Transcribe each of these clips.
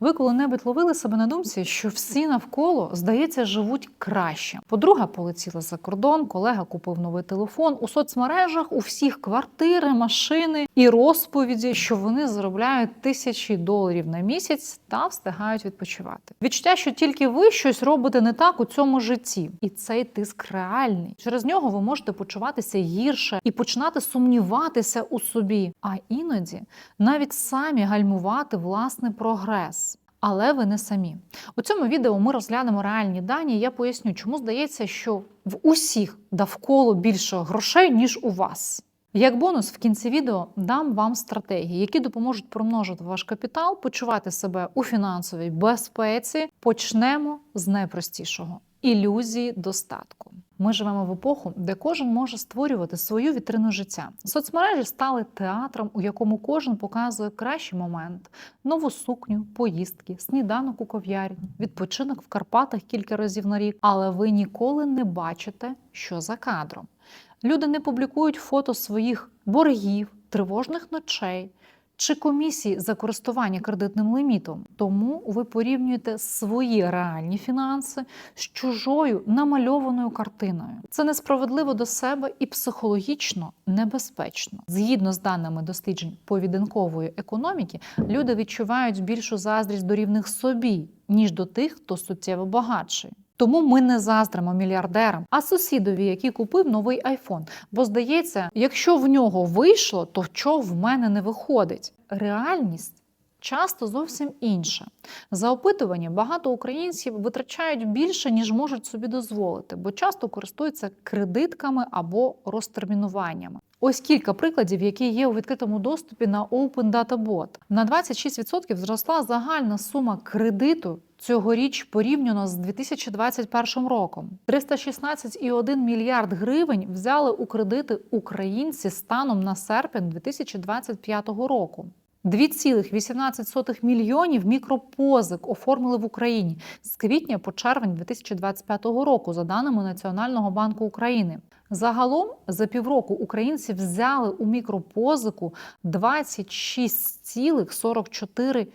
Ви коли-небудь ловили себе на думці, що всі навколо, здається, живуть краще. Подруга полетіла за кордон, колега купив новий телефон. У соцмережах у всіх квартири, машини і розповіді, що вони заробляють тисячі доларів на місяць та встигають відпочивати. Відчуття, що тільки ви щось робите не так у цьому житті, і цей тиск реальний. Через нього ви можете почуватися гірше і починати сумніватися у собі, а іноді навіть самі гальмувати власний прогрес. Але ви не самі. У цьому відео ми розглянемо реальні дані. Я поясню, чому здається, що в усіх довкола більше грошей, ніж у вас. Як бонус в кінці відео дам вам стратегії, які допоможуть примножити ваш капітал, почувати себе у фінансовій безпеці. Почнемо з найпростішого ілюзії достатку. Ми живемо в епоху, де кожен може створювати свою вітрину життя. Соцмережі стали театром, у якому кожен показує кращий момент: нову сукню, поїздки, сніданок у кав'ярні, відпочинок в Карпатах кілька разів на рік. Але ви ніколи не бачите, що за кадром. Люди не публікують фото своїх боргів, тривожних ночей чи комісій за користування кредитним лімітом. Тому ви порівнюєте свої реальні фінанси з чужою намальованою картиною. Це несправедливо до себе і психологічно небезпечно. Згідно з даними досліджень повідинкової економіки, люди відчувають більшу заздрість до рівних собі, ніж до тих, хто суттєво багатший. Тому ми не заздримо мільярдерам, а сусідові, який купив новий айфон. Бо здається, якщо в нього вийшло, то чого в мене не виходить? Реальність часто зовсім інша. За опитування багато українців витрачають більше, ніж можуть собі дозволити, бо часто користуються кредитками або розтермінуваннями. Ось кілька прикладів, які є у відкритому доступі на Open Data Bot. На 26% зросла загальна сума кредиту цьогоріч порівняно з 2021 роком. 316,1 мільярд гривень взяли у кредити українці станом на серпень 2025 року. 2,18 мільйонів мікропозик оформили в Україні з квітня по червень 2025 року, за даними Національного банку України. Загалом за півроку українці взяли у мікропозику 26,44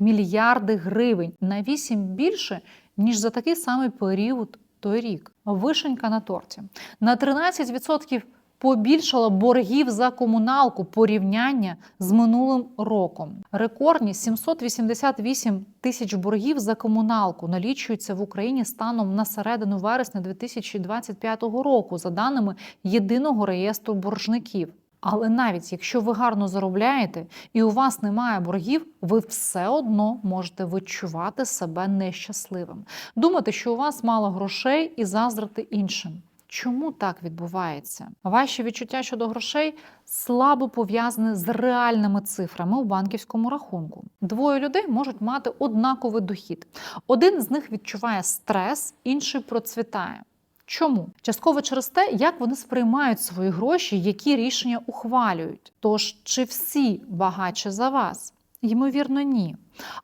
мільярди гривень на 8 більше ніж за такий самий період торік. Вишенька на торті на 13% побільшало боргів за комуналку порівняння з минулим роком. Рекордні 788 тисяч боргів за комуналку налічуються в Україні станом на середину вересня 2025 року, за даними єдиного реєстру боржників. Але навіть якщо ви гарно заробляєте і у вас немає боргів, ви все одно можете відчувати себе нещасливим, думати, що у вас мало грошей і заздрити іншим. Чому так відбувається? Ваші відчуття щодо грошей слабо пов'язані з реальними цифрами у банківському рахунку. Двоє людей можуть мати однаковий дохід. Один з них відчуває стрес, інший процвітає. Чому? Частково через те, як вони сприймають свої гроші, які рішення ухвалюють. Тож, чи всі багатші за вас? Ймовірно, ні.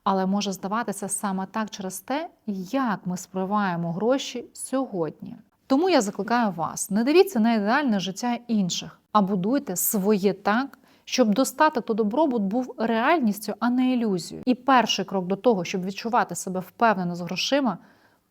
Але може здаватися саме так через те, як ми сприймаємо гроші сьогодні. Тому я закликаю вас: не дивіться на ідеальне життя інших, а будуйте своє так, щоб достаток та добробут був реальністю, а не ілюзією. І перший крок до того, щоб відчувати себе впевнено з грошима,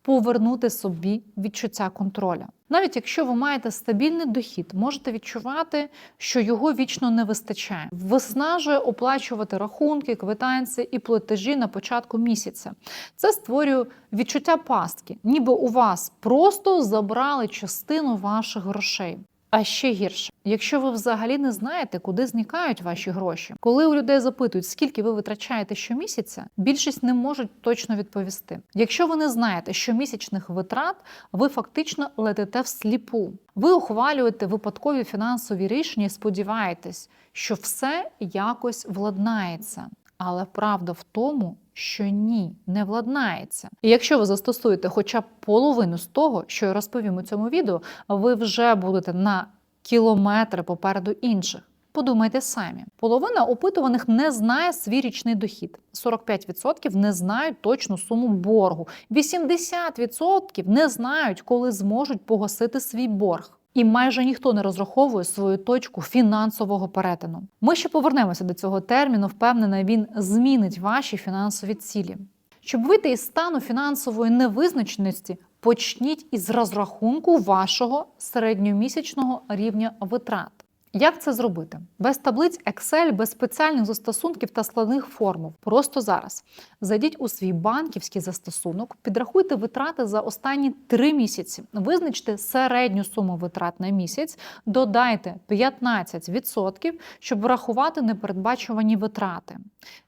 повернути собі відчуття контроля. Навіть якщо ви маєте стабільний дохід, можете відчувати, що його вічно не вистачає. Виснажує оплачувати рахунки, квитанції і платежі на початку місяця. Це створює відчуття пастки, ніби у вас просто забрали частину ваших грошей. А ще гірше, якщо ви взагалі не знаєте, куди зникають ваші гроші. Коли у людей запитують, скільки ви витрачаєте щомісяця, більшість не можуть точно відповісти. Якщо ви не знаєте щомісячних витрат, ви фактично летите всліпу. Ви ухвалюєте випадкові фінансові рішення і сподіваєтесь, що все якось владнається. Але правда в тому, що ні, не владнається. І якщо ви застосуєте хоча б половину з того, що я розповім у цьому відео, ви вже будете на кілометри попереду інших. Подумайте самі, половина опитуваних не знає свій річний дохід, 45% не знають точну суму боргу, 80% не знають, коли зможуть погасити свій борг. І майже ніхто не розраховує свою точку фінансового перетину. Ми ще повернемося до цього терміну. Впевнена, він змінить ваші фінансові цілі. Щоб вийти із стану фінансової невизначеності, почніть із розрахунку вашого середньомісячного рівня витрат. Як це зробити? Без таблиць Excel, без спеціальних застосунків та складних формул. Просто зараз. Зайдіть у свій банківський застосунок, підрахуйте витрати за останні три місяці, визначте середню суму витрат на місяць, додайте 15%, щоб врахувати непередбачувані витрати.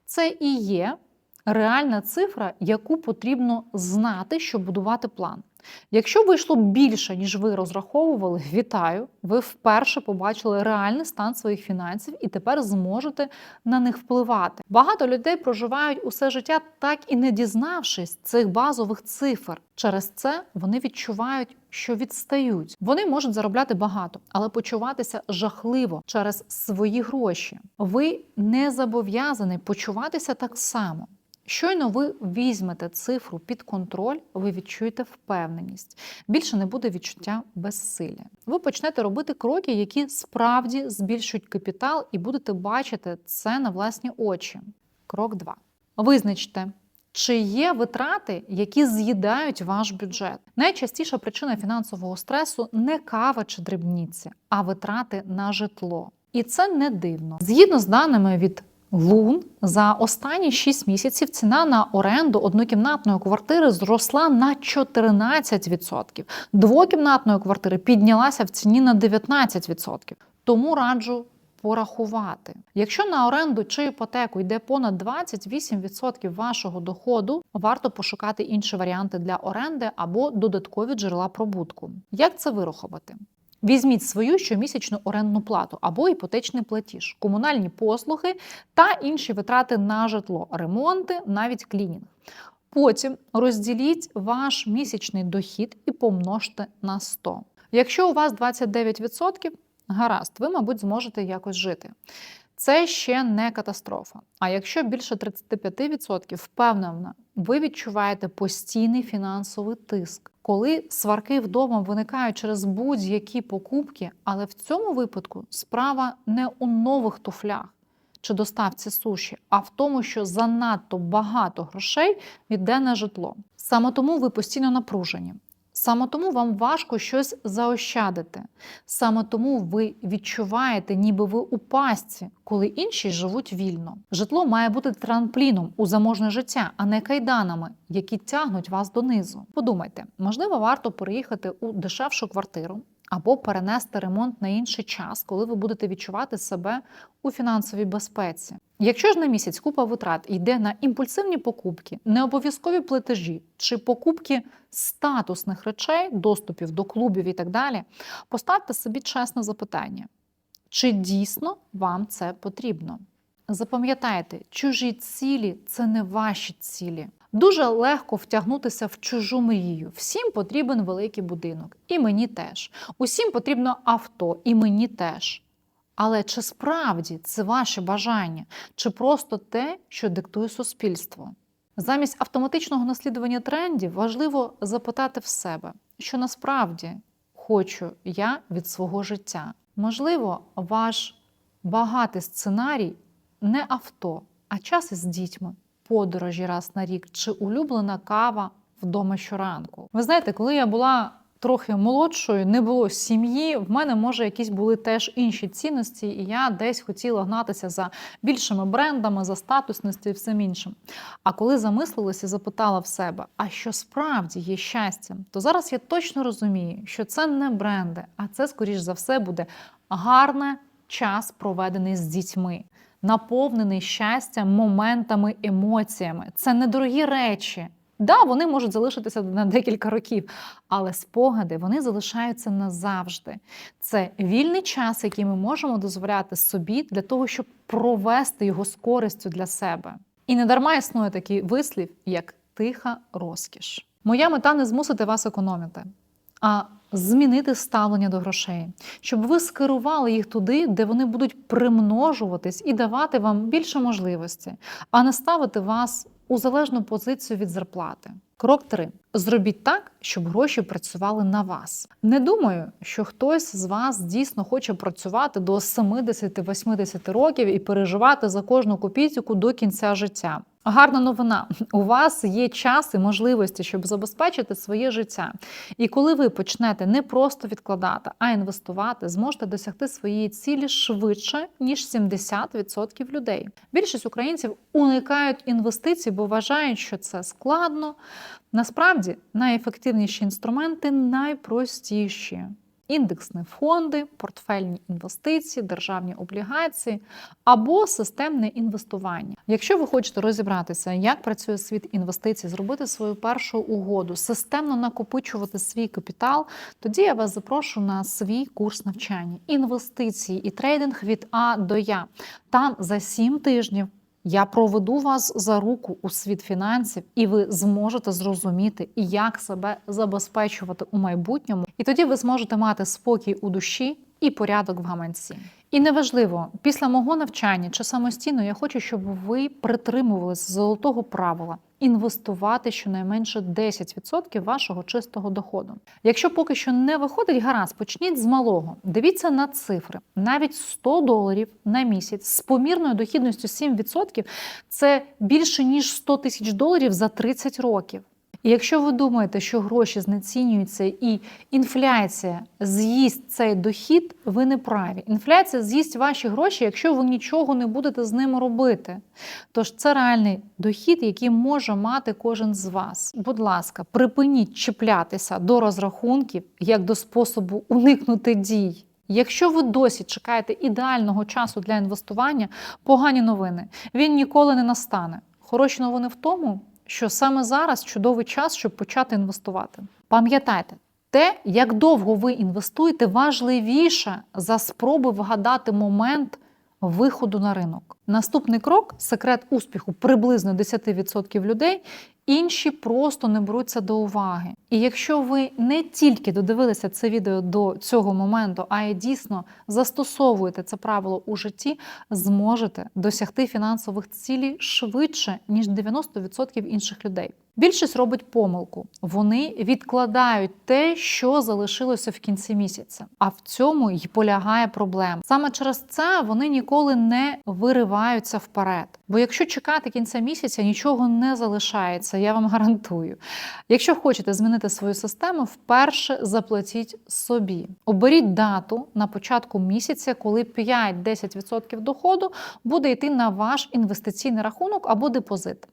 Це і є реальна цифра, яку потрібно знати, щоб будувати план. Якщо вийшло більше, ніж ви розраховували, вітаю! Ви вперше побачили реальний стан своїх фінансів і тепер зможете на них впливати. Багато людей проживають усе життя, так і не дізнавшись цих базових цифр. Через це вони відчувають, що відстають. Вони можуть заробляти багато, але почуватися жахливо через свої гроші. Ви не зобов'язані почуватися так само. Щойно ви візьмете цифру під контроль, ви відчуєте впевненість. Більше не буде відчуття безсилля. Ви почнете робити кроки, які справді збільшують капітал, і будете бачити це на власні очі. Крок 2. Визначте. Чи є витрати, які з'їдають ваш бюджет? Найчастіша причина фінансового стресу не кава чи дрібниці, а витрати на житло. І це не дивно. Згідно з даними від Лун за останні 6 місяців ціна на оренду однокімнатної квартири зросла на 14%. Двокімнатної квартири піднялася в ціні на 19%. Тому раджу порахувати. Якщо на оренду чи іпотеку йде понад 28% вашого доходу, варто пошукати інші варіанти для оренди або додаткові джерела прибутку. Як це вирахувати? Візьміть свою щомісячну орендну плату або іпотечний платіж, комунальні послуги та інші витрати на житло, ремонти, навіть клінінг. Потім розділіть ваш місячний дохід і помножте на 100. Якщо у вас 29%, гаразд, ви, мабуть, зможете якось жити. Це ще не катастрофа. А якщо більше 35%, впевнена, ви відчуваєте постійний фінансовий тиск, коли сварки вдома виникають через будь-які покупки, але в цьому випадку справа не у нових туфлях чи доставці суші, а в тому, що занадто багато грошей йде на житло. Саме тому ви постійно напружені. Саме тому вам важко щось заощадити. Саме тому ви відчуваєте, ніби ви у пастці, коли інші живуть вільно. Житло має бути трампліном у заможне життя, а не кайданами, які тягнуть вас донизу. Подумайте, можливо, варто переїхати у дешевшу квартиру. Або перенести ремонт на інший час, коли ви будете відчувати себе у фінансовій безпеці. Якщо ж на місяць купа витрат йде на імпульсивні покупки, необов'язкові платежі чи покупки статусних речей, доступів до клубів і так далі, поставте собі чесне запитання: чи дійсно вам це потрібно? Запам'ятайте, чужі цілі це не ваші цілі. Дуже легко втягнутися в чужу мрію. Всім потрібен великий будинок, і мені теж. Усім потрібно авто, і мені теж. Але чи справді це ваше бажання, чи просто те, що диктує суспільство? Замість автоматичного наслідування трендів важливо запитати в себе, що насправді хочу я від свого життя. Можливо, ваш багатий сценарій не авто, а час із дітьми, подорожі раз на рік чи улюблена кава вдома щоранку. Ви знаєте, коли я була трохи молодшою, не було сім'ї, в мене, може, якісь були теж інші цінності, і я десь хотіла гнатися за більшими брендами, за статусності і всім іншим. А коли замислилася і запитала в себе, а що справді є щастям, то зараз я точно розумію, що це не бренди, а це, скоріш за все, буде гарний час, проведений з дітьми. Наповнений щастям, моментами, емоціями. Це недорогі речі. Да, вони можуть залишитися на декілька років, але спогади вони залишаються назавжди. Це вільний час, який ми можемо дозволяти собі для того, щоб провести його з користю для себе. І не дарма існує такий вислів, як тиха розкіш. Моя мета не змусити вас економити, а змінити ставлення до грошей, щоб ви скерували їх туди, де вони будуть примножуватись і давати вам більше можливості, а не ставити вас у залежну позицію від зарплати. Крок 3. Зробіть так, щоб гроші працювали на вас. Не думаю, що хтось з вас дійсно хоче працювати до 70-80 років і переживати за кожну копійку до кінця життя. Гарна новина. У вас є час і можливості, щоб забезпечити своє життя. І коли ви почнете не просто відкладати, а інвестувати, зможете досягти своєї цілі швидше, ніж 70% людей. Більшість українців уникають інвестицій, бо вважають, що це складно. Насправді найефективніші інструменти найпростіші. Індексні фонди, портфельні інвестиції, державні облігації або системне інвестування. Якщо ви хочете розібратися, як працює світ інвестицій, зробити свою першу угоду, системно накопичувати свій капітал, тоді я вас запрошу на свій курс навчання інвестиції і трейдинг від А до Я. Там за 7 тижнів. Я проведу вас за руку у світ фінансів, і ви зможете зрозуміти, як себе забезпечувати у майбутньому. І тоді ви зможете мати спокій у душі і порядок в гаманці. І неважливо, після мого навчання чи самостійно я хочу, щоб ви притримувалися золотого правила інвестувати щонайменше 10% вашого чистого доходу. Якщо поки що не виходить гаразд, почніть з малого. Дивіться на цифри. Навіть 100 доларів на місяць з помірною дохідністю 7% – це більше ніж 100 тисяч доларів за 30 років. І якщо ви думаєте, що гроші знецінюються і інфляція з'їсть цей дохід, ви не праві. Інфляція з'їсть ваші гроші, якщо ви нічого не будете з ними робити. Тож це реальний дохід, який може мати кожен з вас. Будь ласка, припиніть чіплятися до розрахунків як до способу уникнути дій. Якщо ви досі чекаєте ідеального часу для інвестування, погані новини. Він ніколи не настане. Хороші новини в тому, що саме зараз чудовий час, щоб почати інвестувати. Пам'ятайте, те, як довго ви інвестуєте, важливіше за спроби вгадати момент виходу на ринок. Наступний крок секрет успіху приблизно 10% людей. Інші просто не беруться до уваги. І якщо ви не тільки додивилися це відео до цього моменту, а й дійсно застосовуєте це правило у житті, зможете досягти фінансових цілей швидше, ніж 90% інших людей. Більшість робить помилку. Вони відкладають те, що залишилося в кінці місяця. А в цьому й полягає проблема. Саме через це вони ніколи не вириваються вперед. Бо якщо чекати кінця місяця, нічого не залишається, я вам гарантую. Якщо хочете змінити свою систему, вперше заплатіть собі. Оберіть дату на початку місяця, коли 5-10% доходу буде йти на ваш інвестиційний рахунок або депозит.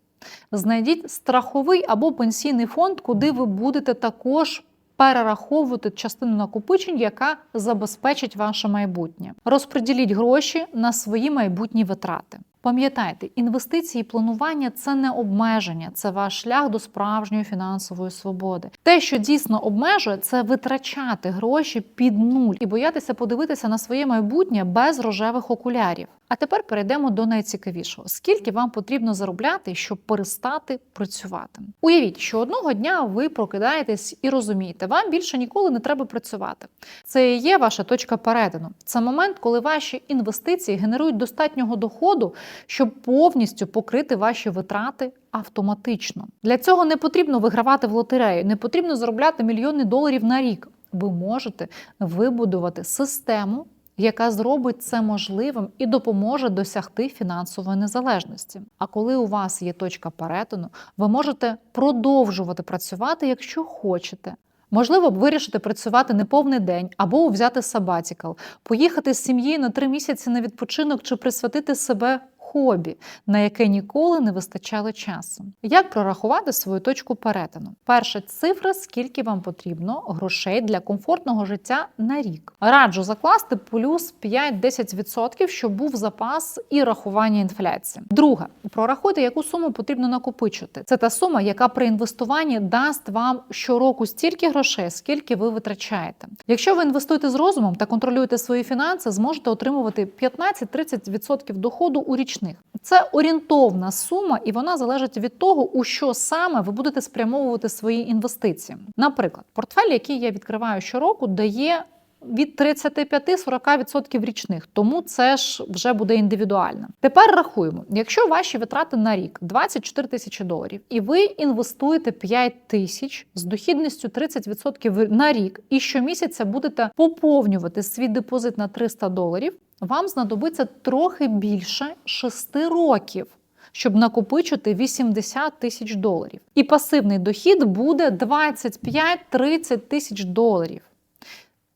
Знайдіть страховий або пенсійний фонд, куди ви будете також перераховувати частину накопичень, яка забезпечить ваше майбутнє. Розподіліть гроші на свої майбутні витрати. Пам'ятайте, інвестиції і планування це не обмеження, це ваш шлях до справжньої фінансової свободи. Те, що дійсно обмежує, це витрачати гроші під нуль і боятися подивитися на своє майбутнє без рожевих окулярів. А тепер перейдемо до найцікавішого: скільки вам потрібно заробляти, щоб перестати працювати? Уявіть, що одного дня ви прокидаєтесь і розумієте, вам більше ніколи не треба працювати. Це і є ваша точка перетину. Це момент, коли ваші інвестиції генерують достатнього доходу, щоб повністю покрити ваші витрати автоматично. Для цього не потрібно вигравати в лотерею, не потрібно заробляти мільйони доларів на рік. Ви можете вибудувати систему яка зробить це можливим і допоможе досягти фінансової незалежності. А коли у вас є точка перетину, ви можете продовжувати працювати, якщо хочете. Можливо, вирішити працювати не повний день або взяти сабатікал, поїхати з сім'єю на три місяці на відпочинок чи присвятити себе хобі, на яке ніколи не вистачало часу. Як прорахувати свою точку перетину? Перша цифра, скільки вам потрібно грошей для комфортного життя на рік. Раджу закласти плюс 5-10%, щоб був запас і рахування інфляції. Друга прорахуйте, яку суму потрібно накопичити. Це та сума, яка при інвестуванні дасть вам щороку стільки грошей, скільки ви витрачаєте. Якщо ви інвестуєте з розумом та контролюєте свої фінанси, зможете отримувати 15-30% доходу у річних. Це орієнтовна сума, і вона залежить від того, у що саме ви будете спрямовувати свої інвестиції. Наприклад, портфель, який я відкриваю щороку, дає від 35-40% річних, тому це ж вже буде індивідуально. Тепер рахуємо: якщо ваші витрати на рік 24 тисячі доларів, і ви інвестуєте 5 тисяч з дохідністю 30% на рік, і щомісяця будете поповнювати свій депозит на 300 доларів, вам знадобиться трохи більше 6 років. Щоб накопичити 80 тисяч доларів. І пасивний дохід буде 25-30 тисяч доларів.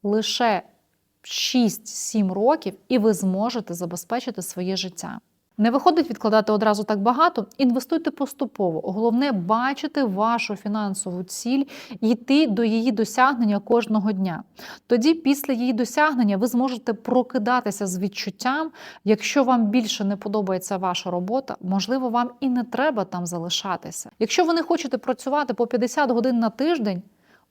Лише 6-7 років, і ви зможете забезпечити своє життя. Не виходить відкладати одразу так багато, інвестуйте поступово. Головне бачити вашу фінансову ціль і йти до її досягнення кожного дня. Тоді, після її досягнення, ви зможете прокидатися з відчуттям, якщо вам більше не подобається ваша робота, можливо, вам і не треба там залишатися. Якщо ви не хочете працювати по 50 годин на тиждень,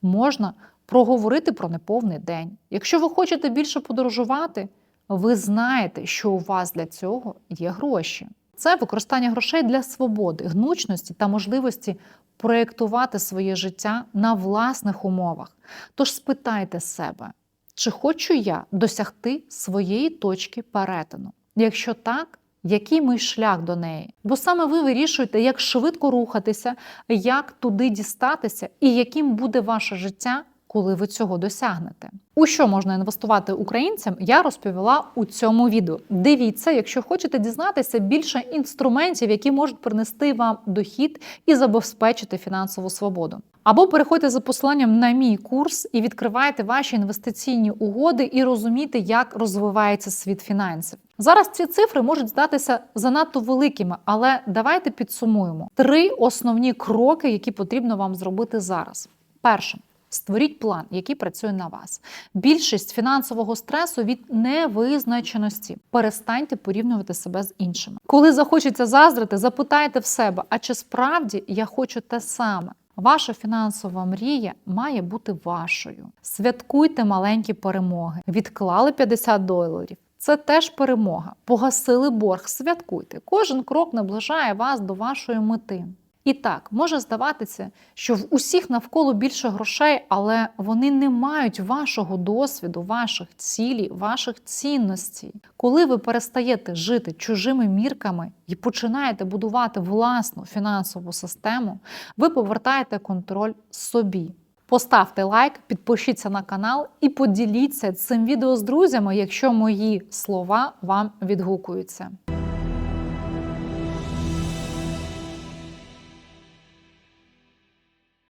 можна проговорити про неповний день. Якщо ви хочете більше подорожувати, ви знаєте, що у вас для цього є гроші. Це використання грошей для свободи, гнучності та можливості проєктувати своє життя на власних умовах. Тож спитайте себе, чи хочу я досягти своєї точки перетину? Якщо так, який мій шлях до неї? Бо саме ви вирішуєте, як швидко рухатися, як туди дістатися і яким буде ваше життя коли ви цього досягнете. У що можна інвестувати українцям, я розповіла у цьому відео. Дивіться, якщо хочете дізнатися більше інструментів, які можуть принести вам дохід і забезпечити фінансову свободу. Або переходьте за посиланням на мій курс і відкривайте ваші інвестиційні угоди і розумійте, як розвивається світ фінансів. Зараз ці цифри можуть здатися занадто великими, але давайте підсумуємо три основні кроки, які потрібно вам зробити зараз. Перше. Створіть план, який працює на вас. Більшість фінансового стресу від невизначеності. Перестаньте порівнювати себе з іншими. Коли захочеться заздрити, запитайте в себе, а чи справді я хочу те саме? Ваша фінансова мрія має бути вашою. Святкуйте маленькі перемоги. Відклали 50 доларів. Це теж перемога. Погасили борг, святкуйте. Кожен крок наближає вас до вашої мети. І так, може здаватися, що в усіх навколо більше грошей, але вони не мають вашого досвіду, ваших цілей, ваших цінностей. Коли ви перестаєте жити чужими мірками і починаєте будувати власну фінансову систему, ви повертаєте контроль собі. Поставте лайк, підпишіться на канал і поділіться цим відео з друзями, якщо мої слова вам відгукуються.